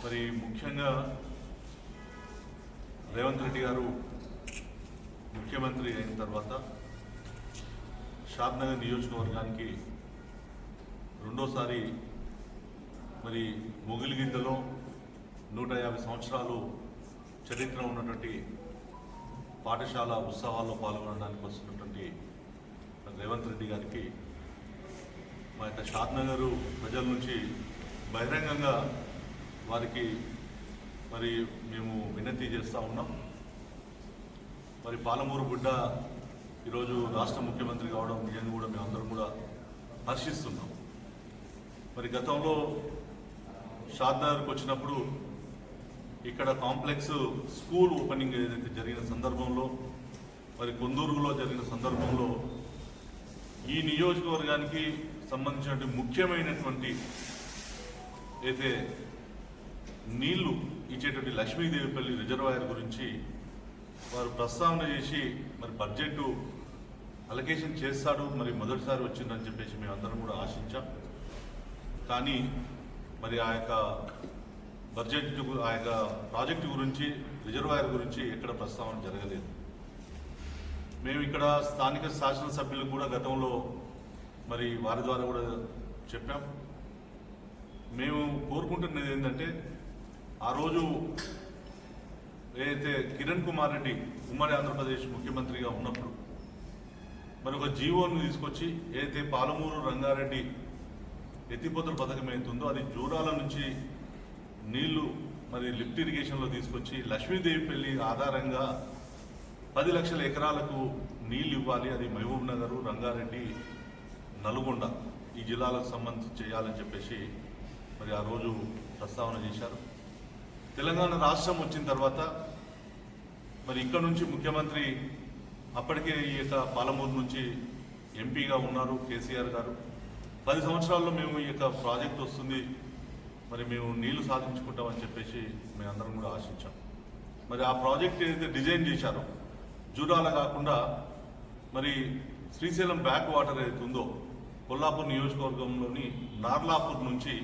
మరి ముఖ్యంగా రేవంత్ రెడ్డి గారు ముఖ్యమంత్రి అయిన తర్వాత షాద్నగర్ నియోజకవర్గానికి రెండోసారి మరి మొగిలిగిద్దలో నూట యాభై సంవత్సరాలు చరిత్ర ఉన్నటువంటి పాఠశాల ఉత్సవాల్లో పాల్గొనడానికి వస్తున్నటువంటి రేవంత్ రెడ్డి గారికి మా యొక్క షాద్నగర్ ప్రజల నుంచి బహిరంగంగా వారికి మరి మేము వినతి చేస్తూ ఉన్నాం. మరి పాలమూరు బిడ్డ ఈరోజు రాష్ట్ర ముఖ్యమంత్రి కావడం నిజంగా కూడా మేమందరం కూడా హర్షిస్తున్నాం. మరి గతంలో షాద్నగర్కి వచ్చినప్పుడు ఇక్కడ కాంప్లెక్స్ స్కూల్ ఓపెనింగ్ ఏదైతే జరిగిన సందర్భంలో మరి కొందూరులో జరిగిన సందర్భంలో ఈ నియోజకవర్గానికి సంబంధించినటువంటి ముఖ్యమైనటువంటి అయితే నీళ్ళు ఇచ్చేటువంటి లక్ష్మీదేవిపల్లి రిజర్వాయర్ గురించి వారు ప్రస్తావన చేసి మరి బడ్జెట్ అలొకేషన్ చేస్తాడు మరి మొదటిసారి వచ్చిందని చెప్పేసి మేమందరం కూడా ఆశించాం. కానీ మరి ఆ యొక్క బడ్జెట్ ఆ యొక్క ప్రాజెక్టు గురించి రిజర్వాయర్ గురించి ఎక్కడ ప్రస్తావన జరగలేదు. మేము ఇక్కడ స్థానిక శాసనసభ్యులకు కూడా గతంలో మరి వారి ద్వారా కూడా చెప్పాం. మేము కోరుకుంటున్నది ఏంటంటే ఆ రోజు ఏదైతే కిరణ్ కుమార్ రెడ్డి ఉమ్మడి ఆంధ్రప్రదేశ్ ముఖ్యమంత్రిగా ఉన్నప్పుడు మరి ఒక జీవోను తీసుకొచ్చి ఏదైతే పాలమూరు రంగారెడ్డి ఎత్తిపోతల పథకం అవుతుందో అది జూరాల నుంచి నీళ్ళు మరి లిఫ్ట్ ఇరిగేషన్లో తీసుకొచ్చి లక్ష్మీదేవి పెళ్ళి ఆధారంగా పది లక్షల ఎకరాలకు నీళ్ళు ఇవ్వాలి. అది మహబూబ్ నగర్ రంగారెడ్డి నల్గొండ ఈ జిల్లాలకు సంబంధించి చేయాలని చెప్పేసి మరి ఆ రోజు ప్రస్తావన చేశారు. తెలంగాణ రాష్ట్రం వచ్చిన తర్వాత మరి ఇక్కడ నుంచి ముఖ్యమంత్రి అప్పటికే ఈ యొక్క పాలమూరు నుంచి ఎంపీగా ఉన్నారు కేసీఆర్ గారు. పది సంవత్సరాల్లో మేము ఈ యొక్క ప్రాజెక్ట్ వస్తుంది మరి మేము నీళ్ళు సాధించుకుంటామని చెప్పేసి మేమందరం కూడా ఆశించాం. మరి ఆ ప్రాజెక్ట్ ఏదైతే డిజైన్ చేశారో జూడాల కాకుండా మరి శ్రీశైలం బ్యాక్ వాటర్ ఏదైతే ఉందో కొల్లాపూర్ నియోజకవర్గంలోని నార్లాపూర్ నుంచి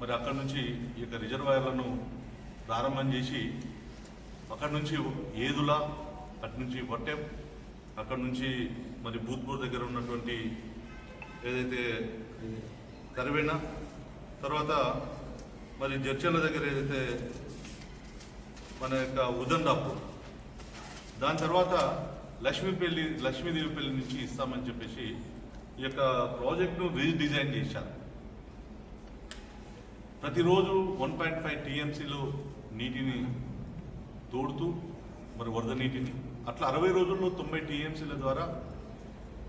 మరి అక్కడ నుంచి ఈ యొక్క రిజర్వాయర్లను ప్రారంభం చేసి అక్కడి నుంచి ఏదుల అటు నుంచి వట్టెం అక్కడి నుంచి మరి భూత్పూర్ దగ్గర ఉన్నటువంటి ఏదైతే కరివేణ తర్వాత మరి జడ్చర్ల దగ్గర ఏదైతే మన యొక్క ఉదండాపూర్ దాని తర్వాత లక్ష్మీపల్లి లక్ష్మీదేవిపల్లి నుంచి ఇస్తామని చెప్పేసి ఈ యొక్క ప్రాజెక్ట్ను రీడిజైన్ చేశారు. ప్రతిరోజు వన్ పాయింట్ ఫైవ్ టీఎంసీలు నీటిని తోడుతూ మరి వరద నీటిని. అట్లా అరవై రోజుల్లో తొంభై టీఎంసీల ద్వారా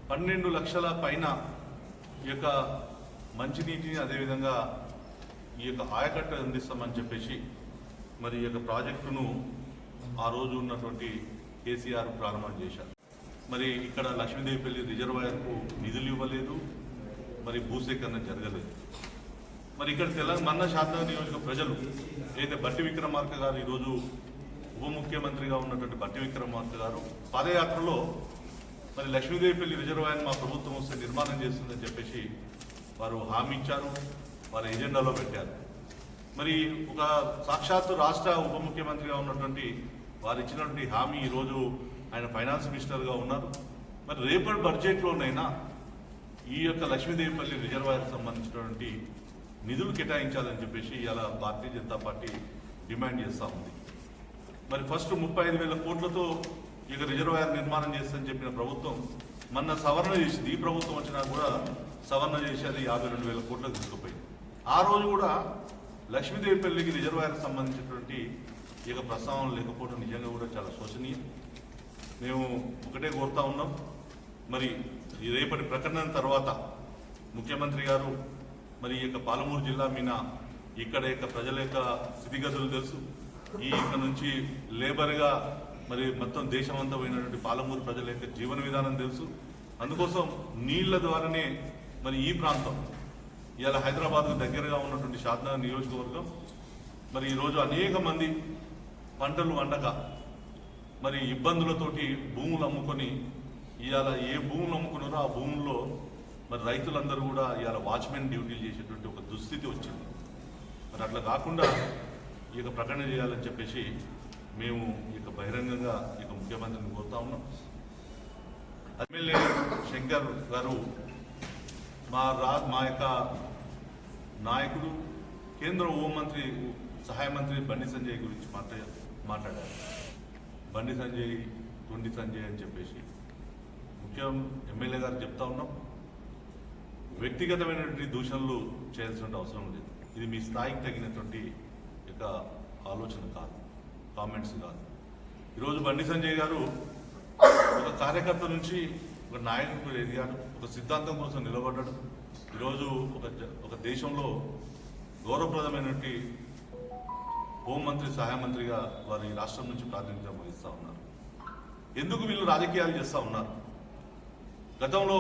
పన్నెండు లక్షల పైన ఈ యొక్క మంచినీటిని అదేవిధంగా ఈ యొక్క ఆయకట్ట అందిస్తామని చెప్పేసి మరి ఈ యొక్క ప్రాజెక్టును ఆ రోజు ఉన్నటువంటి కేసీఆర్ ప్రారంభం చేశారు. మరి ఇక్కడ లక్ష్మీదేవిపల్లి రిజర్వాయర్కు నిధులు ఇవ్వలేదు మరి భూసేకరణ జరగలేదు. మరి ఇక్కడ తెలంగాణ శాసన నియోజక ప్రజలు ఏదైతే బట్టి విక్రమార్క గారు ఈరోజు ఉప ముఖ్యమంత్రిగా ఉన్నటువంటి బట్టి విక్రమార్క గారు పాదయాత్రలో మరి లక్ష్మీదేవిపల్లి రిజర్వాయర్ మా ప్రభుత్వం వస్తే నిర్మాణం చేస్తుందని చెప్పేసి వారు హామీ ఇచ్చారు వారి ఎజెండాలో పెట్టారు. మరి ఒక సాక్షాత్తు రాష్ట్ర ఉప ముఖ్యమంత్రిగా ఉన్నటువంటి వారు ఇచ్చినటువంటి హామీ ఈరోజు ఆయన ఫైనాన్స్ మినిస్టర్గా ఉన్నారు. మరి రేపటి బడ్జెట్లోనైనా ఈ యొక్క లక్ష్మీదేవిపల్లి రిజర్వాయర్ సంబంధించినటువంటి నిధులు కేటాయించాలని చెప్పేసి ఇలా భారతీయ జనతా పార్టీ డిమాండ్ చేస్తూ ఉంది. మరి ఫస్ట్ ముప్పై ఐదు వేల కోట్లతో ఇక రిజర్వాయర్ నిర్మాణం చేస్తుందని చెప్పిన ప్రభుత్వం మొన్న సవరణ చేసింది. ఈ ప్రభుత్వం వచ్చినా కూడా సవరణ చేసి అది యాభై రెండు వేల కోట్లకు తీసుకుపోయింది. ఆ రోజు కూడా లక్ష్మీదేవిపల్లికి రిజర్వాయర్ సంబంధించినటువంటి ఇక ప్రస్తావన లేకపోవడం నిజంగా కూడా చాలా శోచనీయం. మేము ఒకటే కోరుతా ఉన్నాం. మరి ఈ రేపటి ప్రకటన తర్వాత ముఖ్యమంత్రి గారు మరి ఈ యొక్క పాలమూరు జిల్లా మీద ఇక్కడ యొక్క ప్రజల యొక్క స్థితిగతులు తెలుసు. ఈ యొక్క నుంచి లేబర్గా మరి మొత్తం దేశమంతా పోయినటువంటి పాలమూరు ప్రజల యొక్క జీవన విధానం తెలుసు. అందుకోసం నీళ్ళ ద్వారానే మరి ఈ ప్రాంతం ఇవాళ హైదరాబాద్కు దగ్గరగా ఉన్నటువంటి షాద్నగర్ నియోజకవర్గం మరి ఈరోజు అనేక మంది పంటలు వండక మరి ఇబ్బందులతోటి భూములు అమ్ముకొని ఇవాళ ఏ భూములు అమ్ముకున్నారో ఆ భూముల్లో మరి రైతులందరూ కూడా ఇవాళ వాచ్మెన్ డ్యూటీలు చేసేటువంటి ఒక దుస్థితి వచ్చింది. మరి అట్లా కాకుండా ఈ యొక్క ప్రకటన చేయాలని చెప్పేసి మేము ఇక బహిరంగంగా ఇక ముఖ్యమంత్రిని కోరుతా ఉన్నాం. ఎమ్మెల్యే శంకర్ గారు మా రా మా యొక్క నాయకుడు కేంద్ర హోంమంత్రి సహాయ మంత్రి బండి సంజయ్ గురించి మాట్లా మాట్లాడారు. బండి సంజయ్ తొండి సంజయ్ అని చెప్పేసి ముఖ్యం ఎమ్మెల్యే గారు చెప్తా ఉన్నాం. వ్యక్తిగతమైనటువంటి దూషణలు చేయాల్సిన అవసరం లేదు. ఇది మీ స్థాయికి తగినటువంటి యొక్క ఆలోచన కాదు కామెంట్స్ కాదు. ఈరోజు బండి సంజయ్ గారు ఒక కార్యకర్త నుంచి ఒక నాయకుడు ఎదిగాడు ఒక సిద్ధాంతం కోసం నిలబడ్డాడు. ఈరోజు ఒక ఒక దేశంలో గౌరవప్రదమైనటువంటి హోంమంత్రి సహాయ మంత్రిగా వారు ఈ రాష్ట్రం నుంచి ప్రాతినిధ్యం వహిస్తూ ఉన్నారు. ఎందుకు వీళ్ళు రాజకీయాలు చేస్తూ ఉన్నారు? గతంలో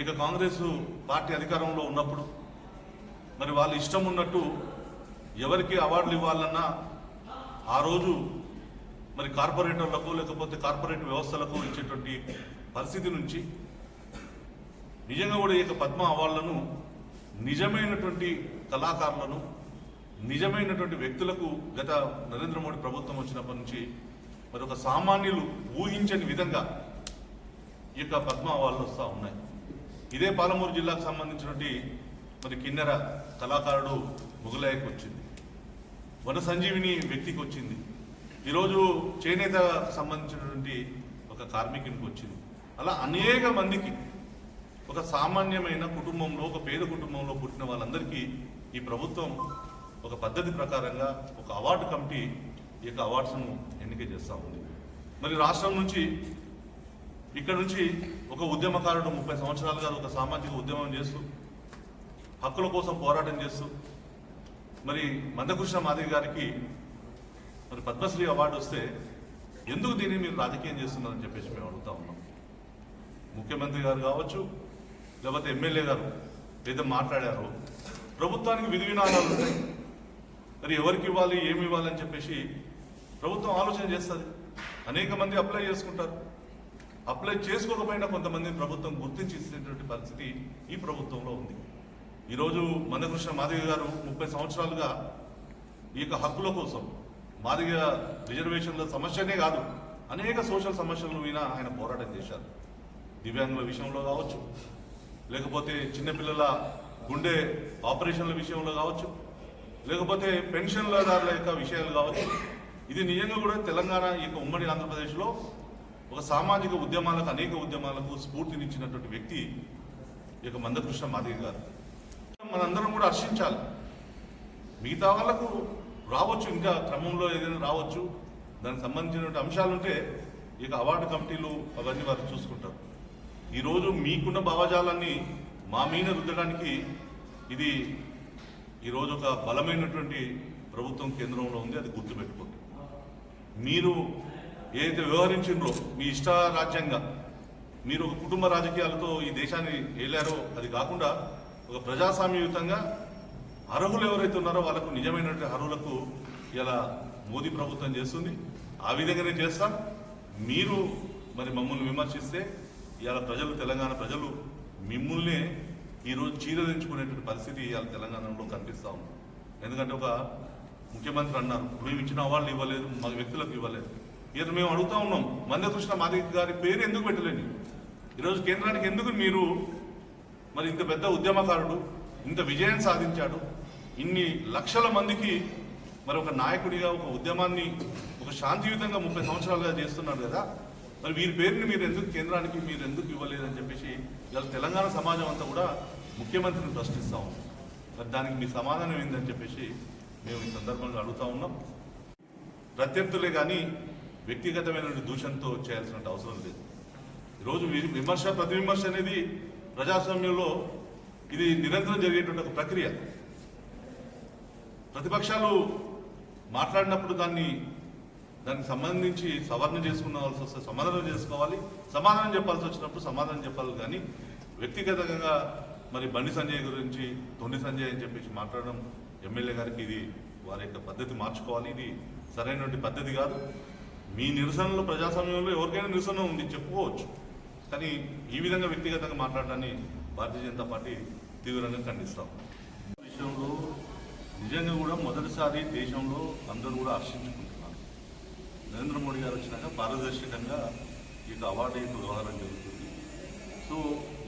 ఇక కాంగ్రెస్ పార్టీ అధికారంలో ఉన్నప్పుడు మరి వాళ్ళ ఇష్టం ఉన్నట్టు ఎవరికి అవార్డులు ఇవ్వాలన్నా ఆ రోజు మరి కార్పొరేటర్లకు లేకపోతే కార్పొరేట్ వ్యవస్థలకు ఇచ్చేటువంటి పరిస్థితి నుంచి నిజంగా కూడా ఈ యొక్క పద్మ అవార్డులను నిజమైనటువంటి కళాకారులను నిజమైనటువంటి వ్యక్తులకు గత నరేంద్ర మోడీ ప్రభుత్వం వచ్చినప్పటి నుంచి మరి ఒక సామాన్యులు ఊహించని విధంగా ఈ యొక్క పద్మ అవార్డులు వస్తూ ఉన్నాయి. ఇదే పాలమూరు జిల్లాకు సంబంధించినటువంటి మరి కిన్నెర కళాకారుడు మొగలాయకు వచ్చింది. వన సంజీవిని వ్యక్తికి వచ్చింది. ఈరోజు చేనేత సంబంధించినటువంటి ఒక కార్మికునికి వచ్చింది. అలా అనేక మందికి ఒక సామాన్యమైన కుటుంబంలో ఒక పేద కుటుంబంలో పుట్టిన వాళ్ళందరికీ ఈ ప్రభుత్వం ఒక పద్ధతి ప్రకారంగా ఒక అవార్డు కమిటీ ఈ యొక్క అవార్డ్స్ను ఎన్నిక చేస్తూ ఉంది. మరి రాష్ట్రం నుంచి ఇక్కడ నుంచి ఒక ఉద్యమకారుడు ముప్పై సంవత్సరాలుగా ఒక సామాజిక ఉద్యమం చేస్తూ హక్కుల కోసం పోరాటం చేస్తూ మరి మందకృష్ణ మాదిరి గారికి మరి పద్మశ్రీ అవార్డు వస్తే ఎందుకు దీన్ని మీరు రాజకీయం చేస్తున్నారని చెప్పేసి మేము అడుగుతా ఉన్నాం. ముఖ్యమంత్రి గారు కావచ్చు లేకపోతే ఎమ్మెల్యే గారు ఏదో మాట్లాడారో ప్రభుత్వానికి విధి వినాదాలు ఉంటాయి. మరి ఎవరికి ఇవ్వాలి ఏమి ఇవ్వాలని చెప్పేసి ప్రభుత్వం ఆలోచన చేస్తుంది. అనేక మంది అప్లై చేసుకుంటారు. అప్లై చేసుకోకపోయినా కొంతమందిని ప్రభుత్వం గుర్తించి పరిస్థితి ఈ ప్రభుత్వంలో ఉంది. ఈరోజు మందకృష్ణ మాదిగ గారు ముప్పై సంవత్సరాలుగా ఈ యొక్క హక్కుల కోసం మాదిగ రిజర్వేషన్ల సమస్యనే కాదు అనేక సోషల్ సమస్యల మీద ఆయన పోరాటం చేశారు. దివ్యాంగుల విషయంలో కావచ్చు లేకపోతే చిన్నపిల్లల గుండె ఆపరేషన్ల విషయంలో కావచ్చు లేకపోతే పెన్షన్లదారుల యొక్క విషయాలు కావచ్చు ఇది నిజంగా కూడా తెలంగాణ ఈ యొక్క ఉమ్మడి ఆంధ్రప్రదేశ్లో ఒక సామాజిక ఉద్యమాలకు అనేక ఉద్యమాలకు స్ఫూర్తినిచ్చినటువంటి వ్యక్తి ఈ యొక్క మందకృష్ణ మాదిగ గారు. మనందరం కూడా హర్షించాలి. మిగతా వాళ్ళకు రావచ్చు ఇంకా క్రమంలో ఏదైనా రావచ్చు. దానికి సంబంధించినటువంటి అంశాలు ఉంటే ఇక అవార్డు కమిటీలు అవన్నీ వారు చూసుకుంటారు. ఈరోజు మీకున్న భావజాలాన్ని మా మీద రుద్దడానికి ఇది ఈరోజు ఒక బలమైనటువంటి ప్రభుత్వం కేంద్రంలో ఉంది అది గుర్తుపెట్టుకోండి. మీరు ఏదైతే వ్యవహరించిండ్రో మీ ఇష్ట రాజ్యంగా మీరు ఒక కుటుంబ రాజకీయాలతో ఈ దేశాన్ని ఏలారో అది కాకుండా ఒక ప్రజాస్వామ్యయుతంగా అర్హులు ఎవరైతే ఉన్నారో వాళ్ళకు నిజమైనటువంటి అర్హులకు ఇలా మోదీ ప్రభుత్వం చేస్తుంది. ఆ విధంగానే చేస్తాం. మీరు మరి మమ్మల్ని విమర్శిస్తే ఇవాళ ప్రజలు తెలంగాణ ప్రజలు మిమ్మల్నే ఈరోజు చీరదించుకునేటువంటి పరిస్థితి ఇవాళ తెలంగాణలో కనిపిస్తూ ఉంది. ఎందుకంటే ఒక ముఖ్యమంత్రి అన్నారు మేము ఇచ్చిన అవార్డులు ఇవ్వలేదు మా వ్యక్తులకు ఇవ్వలేదు. ఈరోజు మేము అడుగుతా ఉన్నాం మందకృష్ణ మాదిక గారి పేరు ఎందుకు పెట్టలేదు ఈరోజు కేంద్రానికి ఎందుకు మీరు మరి ఇంత పెద్ద ఉద్యమకారుడు ఇంత విజయం సాధించాడు? ఇన్ని లక్షల మందికి మరి ఒక నాయకుడిగా ఒక ఉద్యమాన్ని ఒక శాంతియుతంగా ముప్పై సంవత్సరాలుగా చేస్తున్నాడు కదా? మరి వీరి పేరుని మీరు ఎందుకు కేంద్రానికి మీరు ఎందుకు ఇవ్వలేదని చెప్పేసి ఇలా తెలంగాణ సమాజం అంతా కూడా ముఖ్యమంత్రిని ప్రశ్నిస్తా మరి దానికి మీ సమాధానం ఏందని చెప్పేసి మేము ఈ సందర్భంగా అడుగుతా ఉన్నాం. ప్రత్యర్థులే కానీ వ్యక్తిగతమైన దూషణతో చేయాల్సిన అవసరం లేదు. ఈరోజు విమర్శ ప్రతి విమర్శ అనేది ప్రజాస్వామ్యంలో ఇది నిరంతరం జరిగేటువంటి ఒక ప్రక్రియ. ప్రతిపక్షాలు మాట్లాడినప్పుడు దాన్ని దానికి సంబంధించి సవరణ చేసుకున్నవలసి వస్తే సమాధానం చేసుకోవాలి. సమాధానం చెప్పాల్సి వచ్చినప్పుడు సమాధానం చెప్పాలి కానీ వ్యక్తిగతంగా మరి బండి సంజయ్ గురించి తొండి సంజయ్ అని చెప్పేసి మాట్లాడడం ఎమ్మెల్యే గారికి ఇది వారి యొక్క పద్ధతి మార్చుకోవాలి. ఇది సరైనటువంటి పద్ధతి కాదు. మీ నిరసనలో ప్రజాస్వామ్యంలో ఎవరికైనా నిరసన ఉంది చెప్పుకోవచ్చు. కానీ ఈ విధంగా వ్యక్తిగతంగా మాట్లాడడాన్ని భారతీయ జనతా పార్టీ తీవ్రంగా ఖండిస్తాం విషయంలో నిజంగా కూడా మొదటిసారి దేశంలో అందరూ కూడా హర్షించుకుంటున్నారు. నరేంద్ర మోడీ గారు వచ్చినాక పారదర్శకంగా ఈ అవార్డు యొక్క వ్యవహారం జరుగుతుంది. సో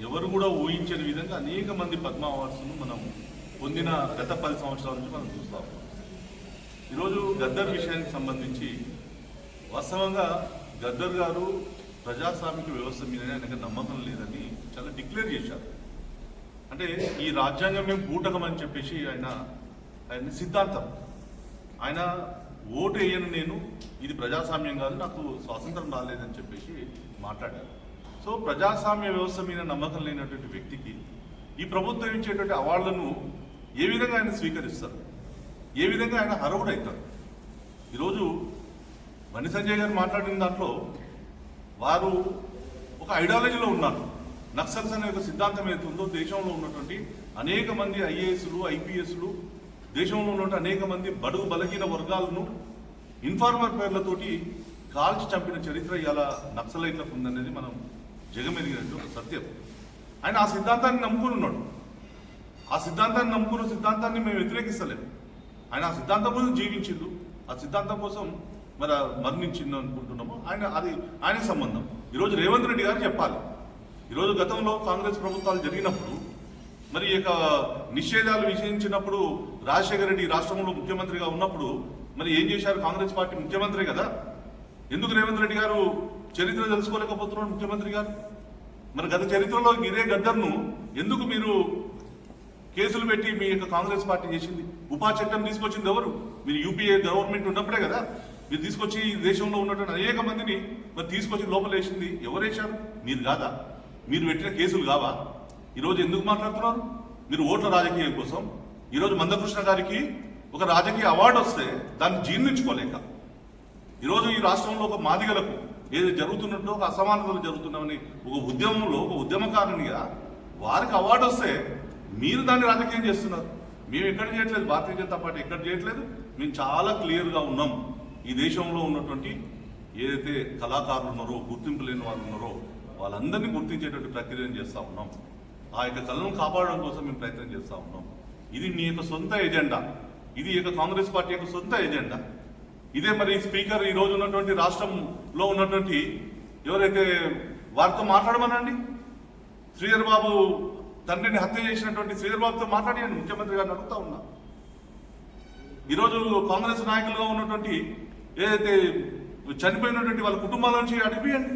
ఎవరు కూడా ఊహించని విధంగా అనేక మంది పద్మ అవార్డ్స్ను మనం పొందిన గత పది సంవత్సరాల నుంచి మనం చూస్తాం ఈరోజు గద్దర్ విషయానికి సంబంధించి వాస్తవంగా గద్దర్ గారు ప్రజాస్వామిక వ్యవస్థ మీద ఆయనకు నమ్మకం లేదని చాలా డిక్లేర్ చేశారు. అంటే ఈ రాజ్యాంగమే బూటకం అని చెప్పేసి ఆయన ఆయన సిద్ధాంతం. ఆయన ఓటు వేయను నేను ఇది ప్రజాస్వామ్యం కాదు నాకు స్వాతంత్రం రాలేదని చెప్పేసి మాట్లాడారు. సో ప్రజాస్వామ్య వ్యవస్థ మీద నమ్మకం లేనటువంటి వ్యక్తికి ఈ ప్రభుత్వం ఇచ్చేటువంటి అవార్డులను ఏ విధంగా ఆయన స్వీకరిస్తారు? ఏ విధంగా ఆయన అర్హుడవుతారు ఈరోజు బండి సంజయ్ గారు మాట్లాడిన దాంట్లో వారు ఒక ఐడియాలజీలో ఉన్నారు. నక్సల్స్ అనే ఒక సిద్ధాంతం ఏదైతే ఉందో దేశంలో ఉన్నటువంటి అనేక మంది ఐఏఎస్లు ఐపీఎస్లు దేశంలో ఉన్నటువంటి అనేక మంది బడుగు బలహీన వర్గాలను ఇన్ఫార్మర్ పేర్లతోటి కాల్చి చంపిన చరిత్ర ఇలా నక్సలైట్లకు ఉందనేది మనం జగమెరిగినట్టు ఒక సత్యం. ఆయన ఆ సిద్ధాంతాన్ని నమ్ముకుని ఉన్నాడు. ఆ సిద్ధాంతాన్ని నమ్ముకున్న సిద్ధాంతాన్ని మేము వ్యతిరేకిస్తలేము ఆయన ఆ సిద్ధాంతం కోసం జీవించిండు. ఆ సిద్ధాంతం కోసం మరి మరణించిండు అనుకుంటున్నాము ఆయన అది ఆయన సంబంధం. ఈరోజు రేవంత్ రెడ్డి గారు చెప్పాలి. ఈరోజు గతంలో కాంగ్రెస్ ప్రభుత్వాలు జరిగినప్పుడు మరి ఈ యొక్క నిషేధాలు విషయించినప్పుడు రాజశేఖర రెడ్డి రాష్ట్రంలో ముఖ్యమంత్రిగా ఉన్నప్పుడు మరి ఏం చేశారు కాంగ్రెస్ పార్టీ ముఖ్యమంత్రి కదా? ఎందుకు రేవంత్ రెడ్డి గారు చరిత్ర తెలుసుకోలేకపోతున్నాడు ముఖ్యమంత్రి గారు? మరి గత చరిత్రలో ఇదే గద్దర్ను ఎందుకు మీరు కేసులు పెట్టి మీ యొక్క కాంగ్రెస్ పార్టీ చేసింది? ఉపా చట్టం తీసుకొచ్చింది ఎవరు? మీరు యూపీఏ గవర్నమెంట్ ఉన్నప్పుడే కదా. మీరు తీసుకొచ్చి ఈ దేశంలో ఉన్నటువంటి అనేక మందిని మరి తీసుకొచ్చి లోపలేసింది ఎవరు వేశారు? మీరు కాదా? మీరు పెట్టిన కేసులు కావా? ఈరోజు ఎందుకు మాట్లాడుతున్నారు? మీరు ఓట్ల రాజకీయం కోసం. ఈరోజు మందకృష్ణ గారికి ఒక రాజకీయ అవార్డు వస్తే దాన్ని జీర్ణించుకోలేక. ఈరోజు ఈ రాష్ట్రంలో ఒక మాదిగలకు ఏది జరుగుతున్నట్టు ఒక అసమానతలు జరుగుతున్నామని ఒక ఉద్యమంలో ఒక ఉద్యమకారునిగా వారికి అవార్డు వస్తే మీరు దాన్ని రాజకీయం చేస్తున్నారు. మేము ఎక్కడ చేయట్లేదు భారతీయ జనతా పార్టీ ఎక్కడ చేయట్లేదు. మేము చాలా క్లియర్గా ఉన్నాం. ఈ దేశంలో ఉన్నటువంటి ఏదైతే కళాకారులు ఉన్నారో గుర్తింపు లేని వాళ్ళు ఉన్నారో వాళ్ళందరినీ గుర్తించేటువంటి ప్రక్రియను చేస్తూ ఉన్నాం. ఆ యొక్క కళను కాపాడడం కోసం మేము ప్రయత్నం చేస్తూ ఉన్నాం. ఇది మీ యొక్క సొంత ఎజెండా. ఇది యొక్క కాంగ్రెస్ పార్టీ యొక్క సొంత ఎజెండా. ఇదే మరి స్పీకర్ ఈ రోజు ఉన్నటువంటి రాష్ట్రంలో ఉన్నటువంటి ఎవరైతే వారితో మాట్లాడమనండి? శ్రీధర్ బాబు తండ్రిని హత్య చేసినటువంటి శ్రీధర్ బాబుతో మాట్లాడి ముఖ్యమంత్రి గారిని అడుగుతా ఉన్నా. ఈరోజు కాంగ్రెస్ నాయకులుగా ఉన్నటువంటి ఏదైతే చనిపోయినటువంటి వాళ్ళ కుటుంబాల నుంచి అడిపియండి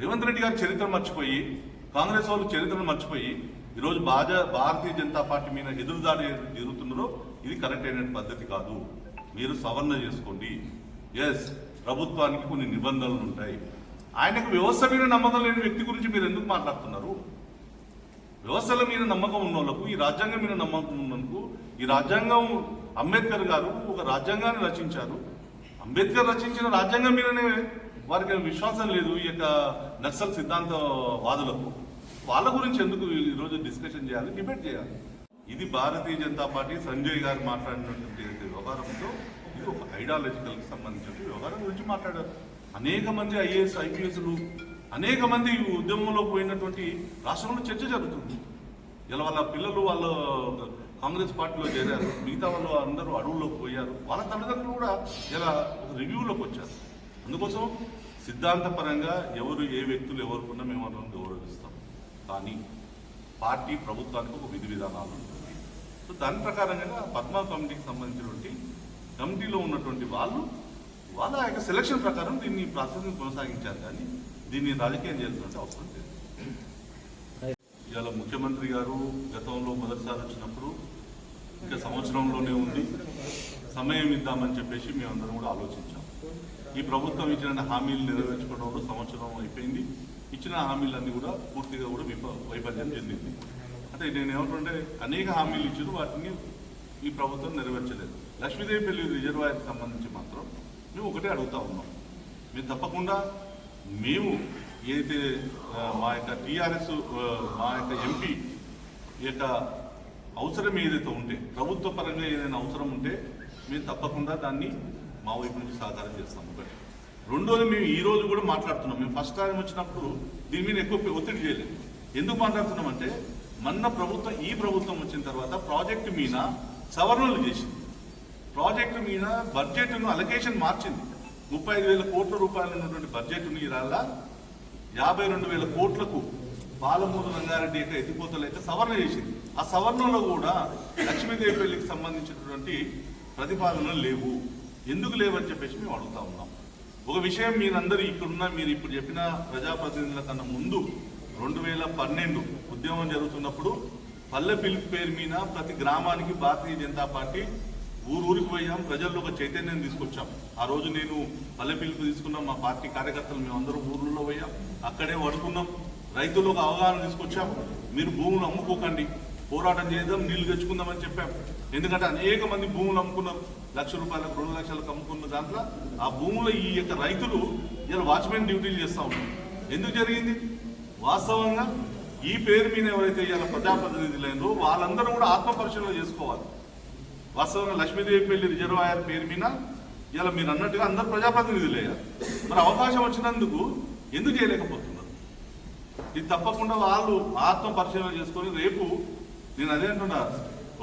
రేవంత్ రెడ్డి గారి చరిత్ర మర్చిపోయి కాంగ్రెస్ వాళ్ళు చరిత్రను మర్చిపోయి ఈరోజు భాజ భారతీయ జనతా పార్టీ మీద ఎదురుదాడి జరుగుతున్నారో ఇది కరెక్ట్ అయిన పద్ధతి కాదు. మీరు సవరణ చేసుకోండి. ఎస్ ప్రభుత్వానికి కొన్ని నిబంధనలు ఉంటాయి. ఆయనకు వ్యవస్థ మీద నమ్మకం లేని వ్యక్తి గురించి మీరు ఎందుకు మాట్లాడుతున్నారు? వ్యవస్థల మీద నమ్మకం ఉన్న వాళ్ళకు ఈ రాజ్యాంగం మీద నమ్మకం ఉన్నందుకు ఈ రాజ్యాంగం అంబేద్కర్ గారు ఒక రాజ్యాంగాన్ని రచించారు. అంబేద్కర్ రచించిన రాజ్యాంగం మీదనే వారికి విశ్వాసం లేదు ఈ యొక్క నక్సల్ సిద్ధాంత వాదులకు వాళ్ళ గురించి ఎందుకు ఈరోజు డిస్కషన్ చేయాలి డిబేట్ చేయాలి? ఇది భారతీయ జనతా పార్టీ సంజయ్ గారు మాట్లాడినటువంటి వ్యవహారంతో ఇది ఒక ఐడియాలజికల్కి సంబంధించిన వ్యవహారం గురించి మాట్లాడారు. అనేక మంది ఐఏఎస్ ఐపీఎస్లు అనేక మంది ఈ ఉద్యమంలో పోయినటువంటి రాష్ట్రంలో చర్చ జరుగుతుంది. ఇలా వాళ్ళ పిల్లలు వాళ్ళ కాంగ్రెస్ పార్టీలో చేరారు మిగతా వాళ్ళు అందరూ అడవుల్లోకి పోయారు. వాళ్ళ తల్లిదండ్రులు కూడా ఇలా ఒక రివ్యూలోకి వచ్చారు. అందుకోసం సిద్ధాంతపరంగా ఎవరు ఏ వ్యక్తులు ఎవరుకున్నా మేము వాళ్ళని గౌరవిస్తాం. కానీ పార్టీ ప్రభుత్వానికి ఒక విధి విధానాలు ఉంటుంది. సో దాని ప్రకారంగా పద్మా కమిటీకి సంబంధించినటువంటి కమిటీలో ఉన్నటువంటి వాళ్ళు వాళ్ళ యొక్క సెలక్షన్ ప్రకారం దీన్ని ప్రాసెస్ని కొనసాగించారు. కానీ దీన్ని రాజకీయం చేయాల్సిన అవసరం లేదు. ఇవాళ ముఖ్యమంత్రి గారు గతంలో మొదటిసారి వచ్చినప్పుడు ఇంకా సంవత్సరంలోనే ఉంది. సమయం ఇద్దామని చెప్పేసి మేమందరం కూడా ఆలోచించాం. ఈ ప్రభుత్వం ఇచ్చిన హామీలు నెరవేర్చుకోవడంలో సంవత్సరం అయిపోయింది. ఇచ్చిన హామీలన్నీ కూడా పూర్తిగా కూడా విఫ వైఫల్యం చెందింది. అంటే నేను ఏమంటుంటే అనేక హామీలు ఇచ్చారు వాటిని ఈ ప్రభుత్వం నెరవేర్చలేదు. లక్ష్మీదేవి పెళ్ళి రిజర్వాయర్కి సంబంధించి మాత్రం మేము ఒకటే అడుగుతా ఉన్నాం. మేము తప్పకుండా మేము ఏదైతే మా యొక్క టీఆర్ఎస్ మా యొక్క ఎంపీ ఈ యొక్క అవసరం ఏదైతే ఉంటే ప్రభుత్వ పరంగా ఏదైనా అవసరం ఉంటే మేము తప్పకుండా దాన్ని మా వైపు నుంచి సహకారం చేస్తాం. ఒకటి. రెండోది మేము ఈ రోజు కూడా మాట్లాడుతున్నాం. మేము ఫస్ట్ టైం వచ్చినప్పుడు దీని మీద ఎక్కువ ఒత్తిడి చేయలేదు. ఎందుకు మాట్లాడుతున్నామంటే మొన్న ప్రభుత్వం ఈ ప్రభుత్వం వచ్చిన తర్వాత ప్రాజెక్టు మీద సవరణలు చేసింది. ప్రాజెక్టు మీద బడ్జెట్ను అలొకేషన్ మార్చింది. ముప్పై ఐదు వేల కోట్ల రూపాయలు ఉన్నటువంటి బడ్జెట్ను ఇరాల యాభై రెండు వేల కోట్లకు పాలమూరు రంగారెడ్డి యొక్క ఎత్తిపోతలు అయితే సవరణ చేసింది. ఆ సవరణలో కూడా లక్ష్మీదేవి పెళ్ళికి సంబంధించినటువంటి ప్రతిపాదనలు లేవు. ఎందుకు లేవని చెప్పేసి మేము అడుగుతా ఉన్నాం. ఒక విషయం మీరందరూ ఇక్కడున్న మీరు ఇప్పుడు చెప్పిన ప్రజాప్రతినిధుల కన్నా ముందు రెండు వేల పన్నెండు ఉద్యమం జరుగుతున్నప్పుడు పల్లె పిలుపు పేరు మీద ప్రతి గ్రామానికి భారతీయ జనతా పార్టీ ఊరు ఊరికి పోయాం ప్రజల్లో ఒక చైతన్యం తీసుకొచ్చాం. ఆ రోజు నేను పల్లె పిలుపు తీసుకున్నాం మా పార్టీ కార్యకర్తలు మేమందరం ఊర్లలో పోయాం అక్కడే పడుకున్నాం రైతులకు అవగాహన తీసుకొచ్చాం మీరు భూములు అమ్ముకోకండి. పోరాటం చేద్దాం నీళ్ళు తెచ్చుకుందామని చెప్పాం ఎందుకంటే అనేక మంది భూములు అమ్ముకున్నారు. లక్ష రూపాయలకు రెండు లక్షలకు అమ్ముకున్న దాంట్లో ఆ భూముల ఈ యొక్క రైతులు ఇలా వాచ్మెన్ డ్యూటీలు చేస్తూ ఉన్నారు. ఎందుకు జరిగింది? వాస్తవంగా ఈ పేరు మీద ఎవరైతే ఇవాళ ప్రజాప్రతినిధులైనో వాళ్ళందరూ కూడా ఆత్మపరిశీలన చేసుకోవాలి. వాస్తవంగా లక్ష్మీదేవి పెళ్ళి రిజర్వాయర్ పేరు మీద ఇలా మీరు అన్నట్టుగా అందరు ప్రజాప్రతినిధులయ్యారు మరి అవకాశం వచ్చినందుకు ఎందుకు చేయలేకపోతున్నారు? ఇది తప్పకుండా వాళ్ళు ఆత్మ పరిశీలన చేసుకొని రేపు నేను అదే అంటున్నా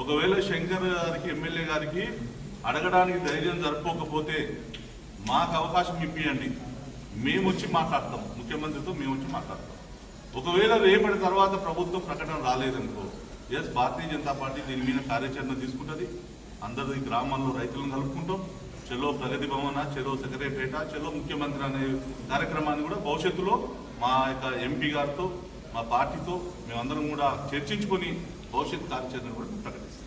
ఒకవేళ శంకర్ గారికి ఎమ్మెల్యే గారికి అడగడానికి ధైర్యం జరుపుకోకపోతే మాకు అవకాశం ఇప్పియండి. మేము వచ్చి మాట్లాడతాం. ముఖ్యమంత్రితో మేము వచ్చి మాట్లాడతాం. ఒకవేళ రేపటి తర్వాత ప్రభుత్వం ప్రకటన రాలేదనుకో ఎస్ భారతీయ జనతా పార్టీ దీని మీద కార్యాచరణ తీసుకుంటుంది. అందరి గ్రామాల్లో రైతులను కలుపుకుంటాం. చెలో ప్రగతి భవన చెలో సెక్రటరేట చెలో ముఖ్యమంత్రి అనే కార్యక్రమాన్ని కూడా భవిష్యత్తులో మా యొక్క ఎంపీ గారితో మా పార్టీతో మేమందరం కూడా చర్చించుకొని భవిష్యత్ కార్యాచరణ కూడా ప్రకటిస్తాం.